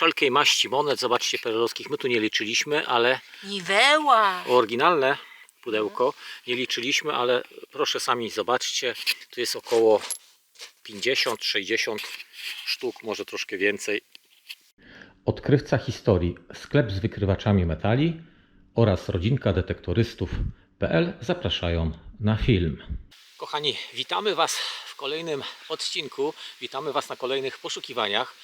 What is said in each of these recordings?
wszelkiej maści monet, zobaczcie, perelowskich, my tu nie liczyliśmy, ale Niweła. oryginalne pudełko nie liczyliśmy, ale proszę sami zobaczcie, tu jest około 50-60 sztuk, może troszkę więcej. Odkrywca historii, sklep z wykrywaczami metali oraz rodzinka detektorystów.pl zapraszają na film. Kochani, witamy Was w kolejnym odcinku, witamy Was na kolejnych poszukiwaniach.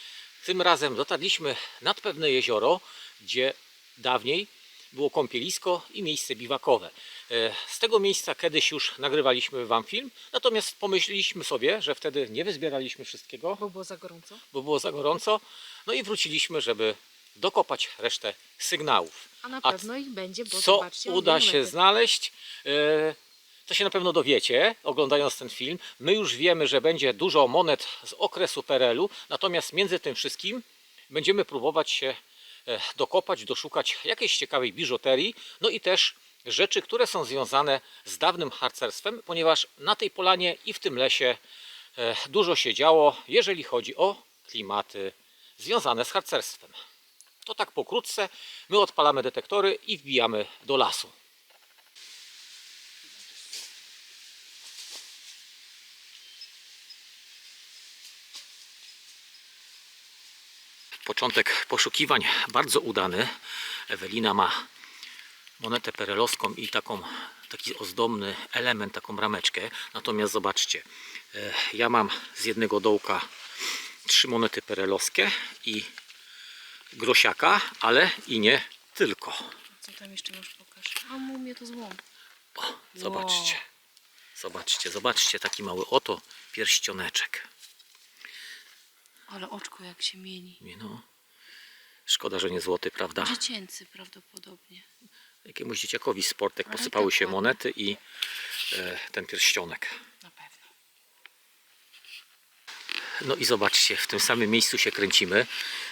Tym razem dotarliśmy nad pewne jezioro, gdzie dawniej było kąpielisko i miejsce biwakowe. E, Z tego miejsca kiedyś już nagrywaliśmy Wam film, natomiast pomyśleliśmy sobie, że wtedy nie wyzbieraliśmy wszystkiego, Bo było za gorąco. bo było za gorąco, no i wróciliśmy, żeby dokopać resztę sygnałów. A na A pewno ich będzie, bo Co zobaczcie. uda się znaleźć, e, to się na pewno dowiecie, oglądając ten film. My już wiemy, że będzie dużo monet z okresu PRL-u, natomiast między tym wszystkim będziemy próbować się e, dokopać, doszukać jakiejś ciekawej biżuterii, no i też rzeczy, które są związane z dawnym harcerstwem, ponieważ na tej polanie i w tym lesie e, dużo się działo, jeżeli chodzi o klimaty związane z harcerstwem. To tak pokrótce. My odpalamy detektory i wbijamy do lasu. Początek poszukiwań bardzo udany. Ewelina ma monetę perelowską i taką, taki ozdobny element, taką rameczkę. Natomiast zobaczcie, e, ja mam z jednego dołka trzy monety perelowskie i grosiaka, ale i nie tylko. Co tam jeszcze masz pokaż? A mu mnie to złom. O, zobaczcie. Zobaczcie, zobaczcie, taki mały oto pierścioneczek. Ale oczko jak się mieni. Nie No, szkoda, że nie złoty, prawda? Dziecięcy prawdopodobnie. Jakiemuś dzieciakowi sportek Ale posypały się monety i e, ten pierścionek. Na pewno. No i zobaczcie, w tym samym miejscu się kręcimy.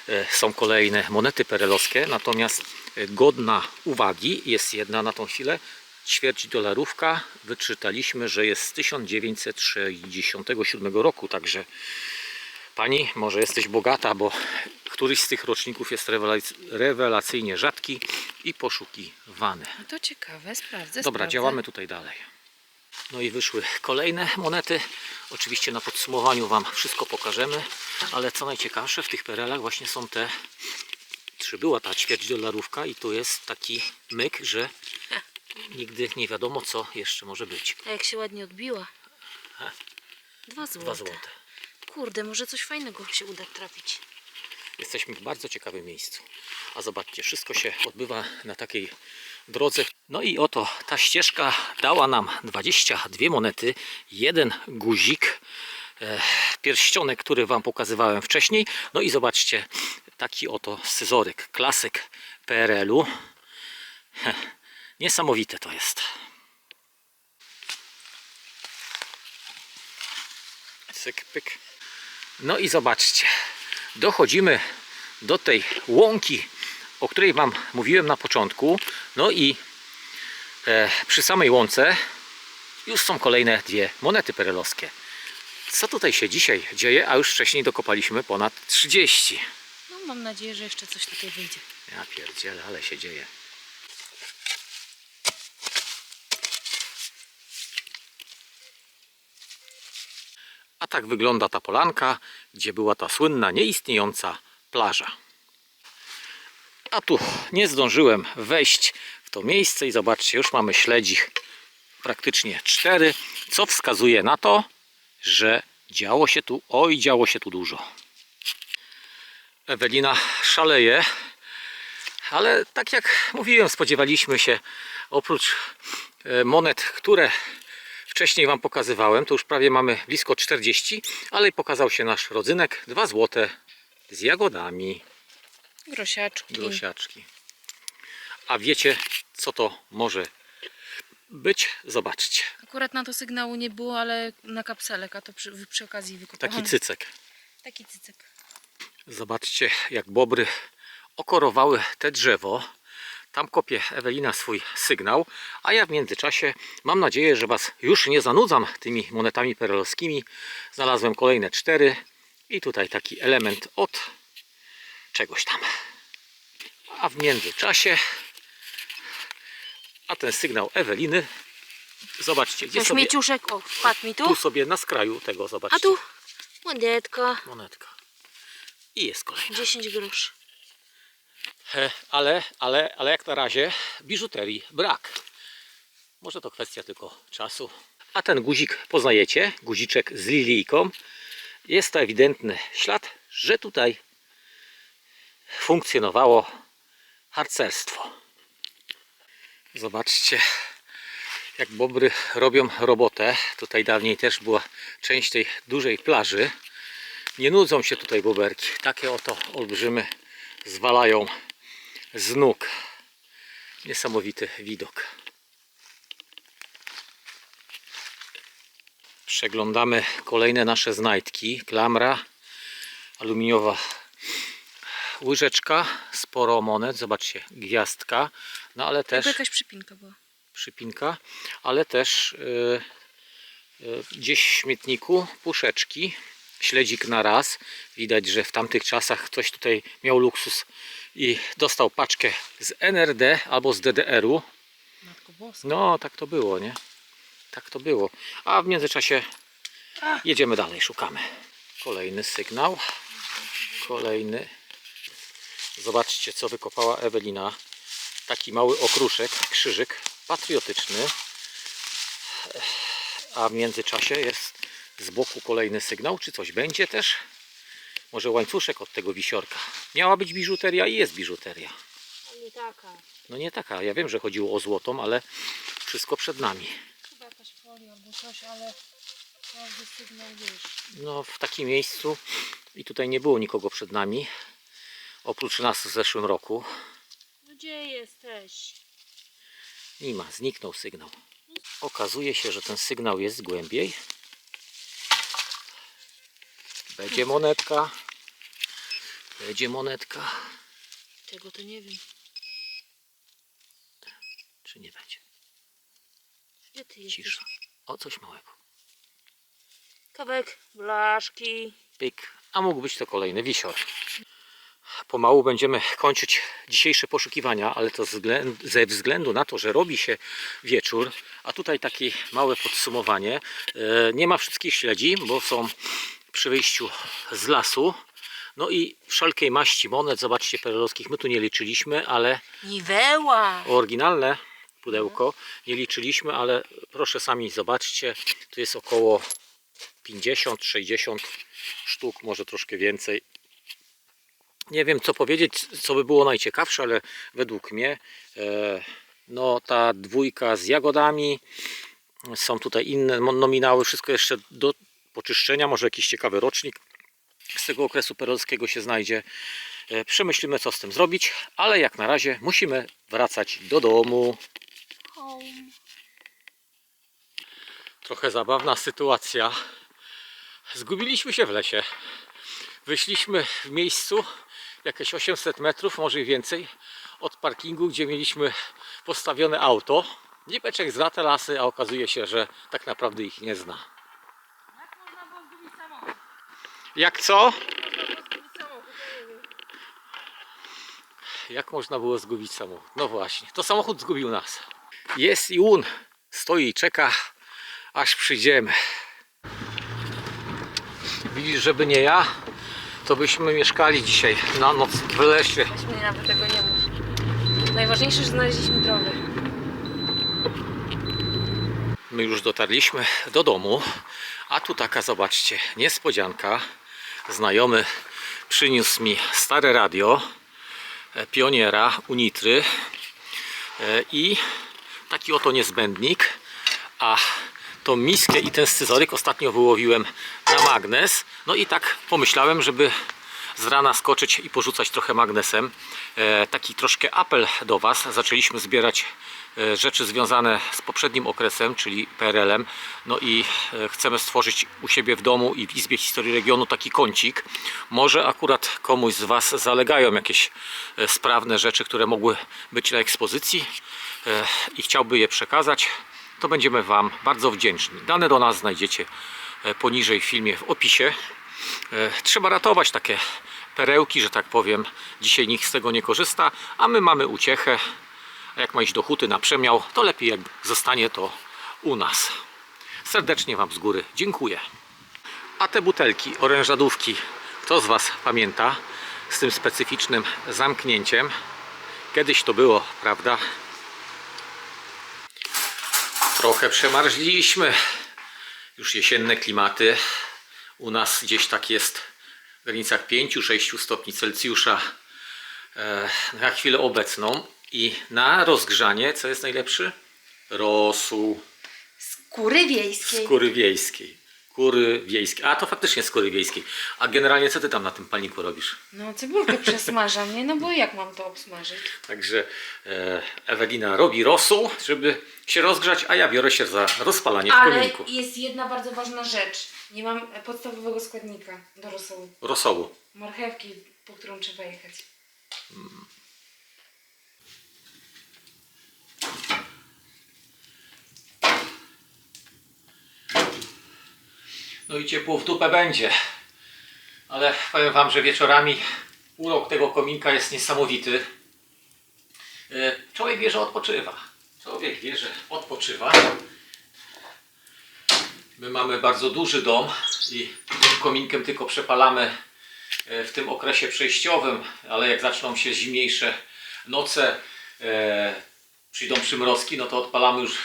E, Są kolejne monety perelowskie, natomiast e, godna uwagi jest jedna na tą chwilę. Ćwierć dolarówka. Wyczytaliśmy, że jest z 1967 roku, także pani, może jesteś bogata, bo któryś z tych roczników jest rewelac- rewelacyjnie rzadki i poszukiwany. No to ciekawe, sprawdzę. Dobra, sprawdzę. działamy tutaj dalej. No i wyszły kolejne monety. Oczywiście na podsumowaniu Wam wszystko pokażemy, ale co najciekawsze w tych perelach właśnie są te, czy była ta ćwierć dolarówka i tu jest taki myk, że nigdy nie wiadomo co jeszcze może być. A jak się ładnie odbiła. Dwa złote. Dwa złote. Kurde, może coś fajnego się uda trafić. Jesteśmy w bardzo ciekawym miejscu. A zobaczcie, wszystko się odbywa na takiej drodze. No i oto ta ścieżka dała nam 22 monety, jeden guzik, e, pierścionek, który Wam pokazywałem wcześniej. No i zobaczcie, taki oto scyzoryk, klasyk PRL-u. Niesamowite to jest. Cyk, pyk. No i zobaczcie, dochodzimy do tej łąki, o której Wam mówiłem na początku. No i e, przy samej łące już są kolejne dwie monety perelowskie. Co tutaj się dzisiaj dzieje, a już wcześniej dokopaliśmy ponad 30. No mam nadzieję, że jeszcze coś tutaj wyjdzie. Ja pierdzielę, ale się dzieje. A tak wygląda ta polanka, gdzie była ta słynna, nieistniejąca plaża. A tu nie zdążyłem wejść w to miejsce i zobaczcie, już mamy śledzik praktycznie cztery, co wskazuje na to, że działo się tu, oj działo się tu dużo. Ewelina szaleje, ale tak jak mówiłem, spodziewaliśmy się oprócz e, monet, które wcześniej Wam pokazywałem, to już prawie mamy blisko 40, ale pokazał się nasz rodzynek, dwa złote z jagodami, Grosiaczki. grosiaczki. A wiecie, co to może być? Zobaczcie, Akurat na to sygnału nie było, ale na kapselek, a to przy, przy okazji wykopałam. taki cycek. Taki cycek. Zobaczcie, jak bobry okorowały te drzewo. Tam kopie Ewelina swój sygnał, a ja w międzyczasie mam nadzieję, że Was już nie zanudzam tymi monetami perelowskimi. Znalazłem kolejne cztery i tutaj taki element od czegoś tam. A w międzyczasie, a ten sygnał Eweliny, zobaczcie, gdzie sobie, śmieciuszek, o, wpadł mi tu tu. sobie na skraju tego, zobaczcie, A tu monetka, monetka. I jest kolejna. 10 groszy. E, Ale, ale, ale jak na razie biżuterii brak. Może to kwestia tylko czasu. A ten guzik poznajecie, guziczek z lilijką. Jest to ewidentny ślad, że tutaj funkcjonowało harcerstwo. Zobaczcie, jak bobry robią robotę. Tutaj dawniej też była część tej dużej plaży. Nie nudzą się tutaj boberki. Takie oto olbrzymy zwalają z nóg. Niesamowity widok. Przeglądamy kolejne nasze znajdki. Klamra, aluminiowa łyżeczka, sporo monet. Zobaczcie, gwiazdka. No ale też Jakby jakaś przypinka była. przypinka, ale też y, y, gdzieś w śmietniku puszeczki, śledzik na raz. Widać, że w tamtych czasach ktoś tutaj miał luksus i dostał paczkę z NRD albo z DDR-u. No, tak to było, nie? Tak to było. A w międzyczasie jedziemy dalej, szukamy. Kolejny sygnał. Kolejny. Zobaczcie, co wykopała Ewelina. Taki mały okruszek, krzyżyk patriotyczny. A w międzyczasie jest z boku kolejny sygnał. Czy coś będzie też? Może łańcuszek od tego wisiorka. Miała być biżuteria i jest biżuteria. Nie taka. No nie taka. Ja wiem, że chodziło o złotą, ale wszystko przed nami. Chyba jakaś folia albo coś, ale każdy sygnał wiesz. No w takim miejscu i tutaj nie było nikogo przed nami. Oprócz nas w zeszłym roku. No gdzie jesteś? Nie ma, zniknął sygnał. Okazuje się, że ten sygnał jest głębiej. Będzie monetka. Będzie monetka. Tego to nie wiem. Czy nie będzie? Gdzie ty jesteś? Cisza. O, coś małego. Kawek, blaszki. Pyk. A mógł być to kolejny wisior. Pomału będziemy kończyć dzisiejsze poszukiwania, ale to ze względu na to, że robi się wieczór, a tutaj takie małe podsumowanie. E, Nie ma wszystkich śledzi, bo są przy wyjściu z lasu. No i wszelkiej maści monet, zobaczcie, perelowskich my tu nie liczyliśmy, ale Niweła. oryginalne pudełko nie liczyliśmy, ale proszę sami zobaczcie, tu jest około 50-60 sztuk, może troszkę więcej. Nie wiem co powiedzieć, co by było najciekawsze, ale według mnie e, no ta dwójka z jagodami, są tutaj inne nominały, wszystko jeszcze do poczyszczenia, może jakiś ciekawy rocznik z tego okresu perelskiego się znajdzie. E, Przemyślimy co z tym zrobić, ale jak na razie musimy wracać do domu. Trochę zabawna sytuacja. Zgubiliśmy się w lesie. Wyszliśmy w miejscu jakieś 800 metrów, może więcej, od parkingu, gdzie mieliśmy postawione auto. Nipeczek zna te lasy, a okazuje się, że tak naprawdę ich nie zna. Jak można było zgubić samochód? Jak co? Jak można było zgubić samochód? No właśnie, to samochód zgubił nas. Jest i un. Stoi i czeka, aż przyjdziemy. Widzisz, żeby nie ja, to byśmy mieszkali dzisiaj na noc w lesie. Weź mnie nawet tego nie mów. Najważniejsze, że znaleźliśmy drogę. My już dotarliśmy do domu, a tu taka, zobaczcie, niespodzianka. Znajomy przyniósł mi stare radio e, Pioniera Unitry e, i taki oto niezbędnik, a tą miskę i ten scyzoryk ostatnio wyłowiłem na magnes. No i tak pomyślałem, żeby z rana skoczyć i porzucać trochę magnesem. E, taki troszkę apel do Was. Zaczęliśmy zbierać e, rzeczy związane z poprzednim okresem, czyli PRL-em. No i e, chcemy stworzyć u siebie w domu i w Izbie Historii Regionu taki kącik. Może akurat komuś z Was zalegają jakieś sprawne rzeczy, które mogły być na ekspozycji i chciałby je przekazać, to będziemy Wam bardzo wdzięczni. Dane do nas znajdziecie poniżej w filmie w opisie. E, Trzeba ratować takie perełki, że tak powiem. Dzisiaj nikt z tego nie korzysta, a my mamy uciechę. A jak ma iść do huty na przemiał, to lepiej jak zostanie to u nas. Serdecznie Wam z góry dziękuję. A te butelki, orężadówki, kto z Was pamięta z tym specyficznym zamknięciem? Kiedyś to było, prawda? Trochę przemarzliśmy. Już jesienne klimaty. U nas gdzieś tak jest w granicach 5-6 stopni Celsjusza e, na chwilę obecną. I na rozgrzanie, co jest najlepszy? Rosół Skóry wiejskiej. skóry wiejskiej. Kury wiejskie. A to faktycznie skóry wiejskiej. A generalnie co ty tam na tym palniku robisz? No cebulkę przesmażam, nie? No bo jak mam to obsmażyć? Także e, Ewelina robi rosół, żeby się rozgrzać, a ja biorę się za rozpalanie w Ale kominku. jest jedna bardzo ważna rzecz. Nie mam podstawowego składnika do rosołu. Rosołu. Marchewki, po którą trzeba jechać. No i ciepło w dupę będzie. Ale powiem Wam, że wieczorami urok tego kominka jest niesamowity. E, Człowiek wie, że odpoczywa. Człowiek wie, że odpoczywa. My mamy bardzo duży dom i tym kominkiem tylko przepalamy e, w tym okresie przejściowym, ale jak zaczną się zimniejsze noce, e, przyjdą przymrozki, no to odpalamy już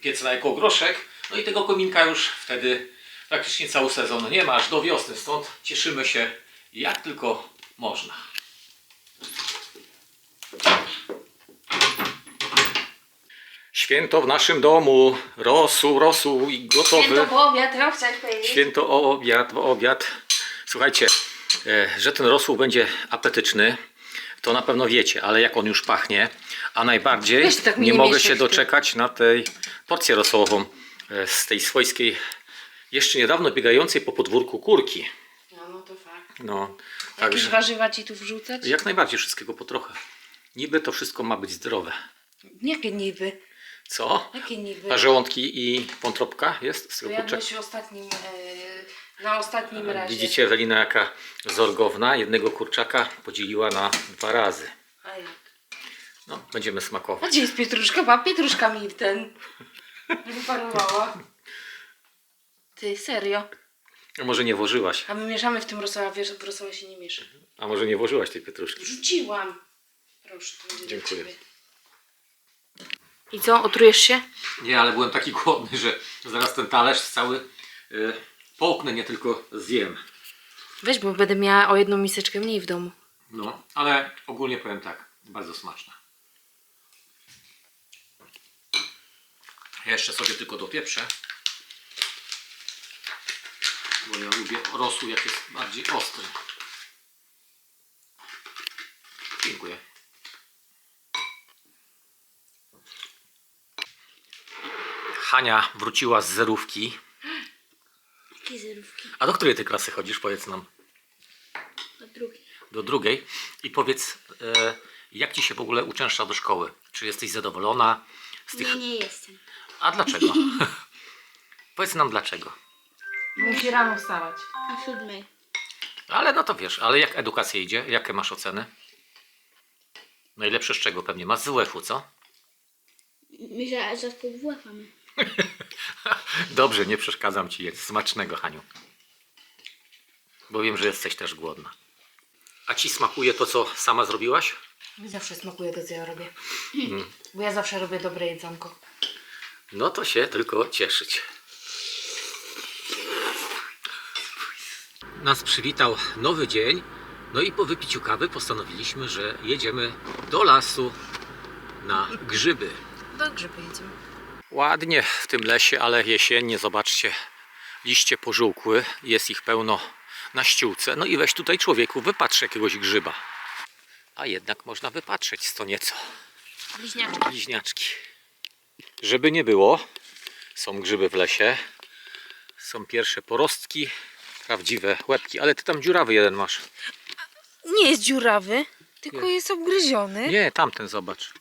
piec na ekogroszek, no i tego kominka już wtedy praktycznie cały sezon nie ma, aż do wiosny, stąd cieszymy się jak tylko można. Święto w naszym domu, rosół, rosół i gotowy. Święto po obiad, chciałeś powiedzieć? Święto o obiad, o obiad. Słuchajcie, e, że ten rosół będzie apetyczny, to na pewno wiecie, ale jak on już pachnie, a najbardziej tak nie mogę się doczekać na tej porcję rosołową e, z tej swojskiej, jeszcze niedawno biegającej po podwórku kurki. No, no to fakt. No, Jakieś także warzywa ci tu wrzucać? jak najbardziej wszystkiego po trochę. Niby to wszystko ma być zdrowe. Jakie niby? Co? Jakie niby? A żołądki i wątróbka jest z To tego kurczaka? jadłeś w ostatnim, e, na ostatnim razie. Widzicie Ewelina jaka zorgowna. Jednego kurczaka podzieliła na dwa razy. A jak? No, będziemy A smakować. gdzie jest pietruszka? Ba, pietruszka mi ten wyparowała. Ty, serio? A może nie włożyłaś? A my mieszamy w tym rosoła, wiesz, w rosole się nie miesza. A może nie włożyłaś tej pietruszki? Rzuciłam. Proszę, to będzie Dziękuję. dla ciebie. I co, otrujesz się? Nie, ale byłem taki głodny, że zaraz ten talerz cały y, połknę, nie tylko zjem. Weź, bo będę miała o jedną miseczkę mniej w domu. No, ale ogólnie powiem tak, bardzo smaczne. Ja jeszcze sobie tylko dopieprzę. Bo ja lubię rosół, jak jest bardziej ostry. Dziękuję. Hania wróciła z zerówki. Jakie zerówki? A do której ty klasy chodzisz? Powiedz nam. Do drugiej. do drugiej i powiedz, e, jak ci się w ogóle uczęszcza do szkoły? Czy jesteś zadowolona z tych. Nie, nie jestem. A dlaczego? powiedz nam dlaczego. Musi rano wstawać. O siódmej. Ale no to wiesz, ale jak edukacja idzie? Jakie masz oceny? Najlepsze z czego pewnie? Masz z UF-u, co? Myślę, że po WF mamy. Dobrze, nie przeszkadzam ci jeść. Smacznego, Haniu. Bo wiem, że jesteś też głodna. A ci smakuje to, co sama zrobiłaś? Mi zawsze smakuje to, co ja robię. Mm. Bo ja zawsze robię dobre jedzonko. No to się tylko cieszyć. Nas przywitał nowy dzień. No i po wypiciu kawy postanowiliśmy, że jedziemy do lasu na grzyby. Do grzyby jedziemy. Ładnie w tym lesie, ale jesiennie, zobaczcie, liście pożółkły, jest ich pełno na ściółce. No i weź tutaj człowieku, wypatrz jakiegoś grzyba. A jednak można wypatrzeć co nieco. Bliźniaczki. Bliźniaczki. Żeby nie było, są grzyby w lesie. Są pierwsze porostki, prawdziwe łebki, ale ty tam dziurawy jeden masz. Nie jest dziurawy, tylko jest obgryziony. Nie, tamten zobacz.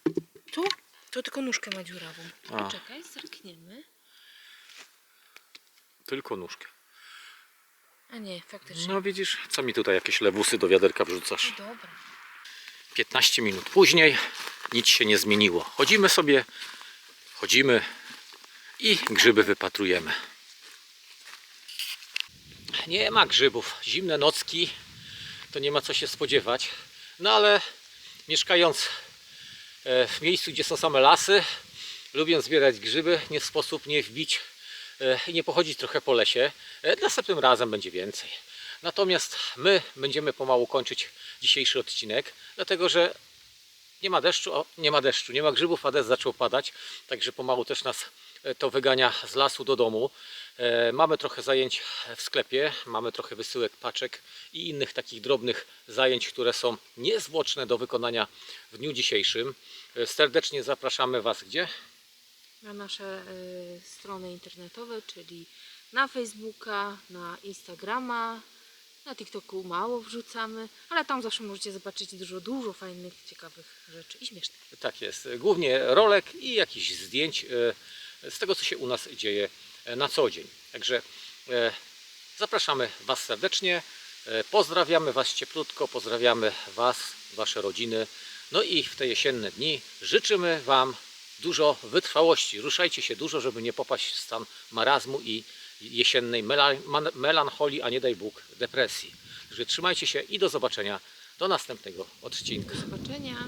Tu? To tylko nóżkę ma dziurawą. A. Czekaj, zerkniemy. Tylko nóżkę. A nie, faktycznie. No widzisz, co mi tutaj jakieś lewusy do wiaderka wrzucasz? Dobra. 15 minut później nic się nie zmieniło. Chodzimy sobie, chodzimy i grzyby wypatrujemy. Nie ma grzybów. Zimne nocki to nie ma co się spodziewać. No ale mieszkając e, w miejscu, gdzie są same lasy, lubię zbierać grzyby, nie sposób nie wbić e, i nie pochodzić trochę po lesie. E, Następnym razem będzie więcej. Natomiast my będziemy pomału kończyć dzisiejszy odcinek, dlatego że nie ma deszczu, o, nie ma deszczu, nie ma grzybów, a deszcz zaczął padać, także pomału też nas to wygania z lasu do domu. E, Mamy trochę zajęć w sklepie, mamy trochę wysyłek paczek i innych takich drobnych zajęć, które są niezwłoczne do wykonania w dniu dzisiejszym. E, Serdecznie zapraszamy Was gdzie? Na nasze y, strony internetowe, czyli na Facebooka, na Instagrama, na TikToku mało wrzucamy, ale tam zawsze możecie zobaczyć dużo, dużo fajnych, ciekawych rzeczy i śmiesznych. Tak jest, głównie rolek i jakichś zdjęć e, z tego, co się u nas dzieje e, na co dzień. Także e, zapraszamy Was serdecznie, e, pozdrawiamy Was cieplutko, pozdrawiamy Was, Wasze rodziny. No i w te jesienne dni życzymy Wam dużo wytrwałości. Ruszajcie się dużo, żeby nie popaść w stan marazmu i jesiennej melancholii, a nie daj Bóg depresji. Także trzymajcie się i do zobaczenia do następnego odcinka. Do zobaczenia.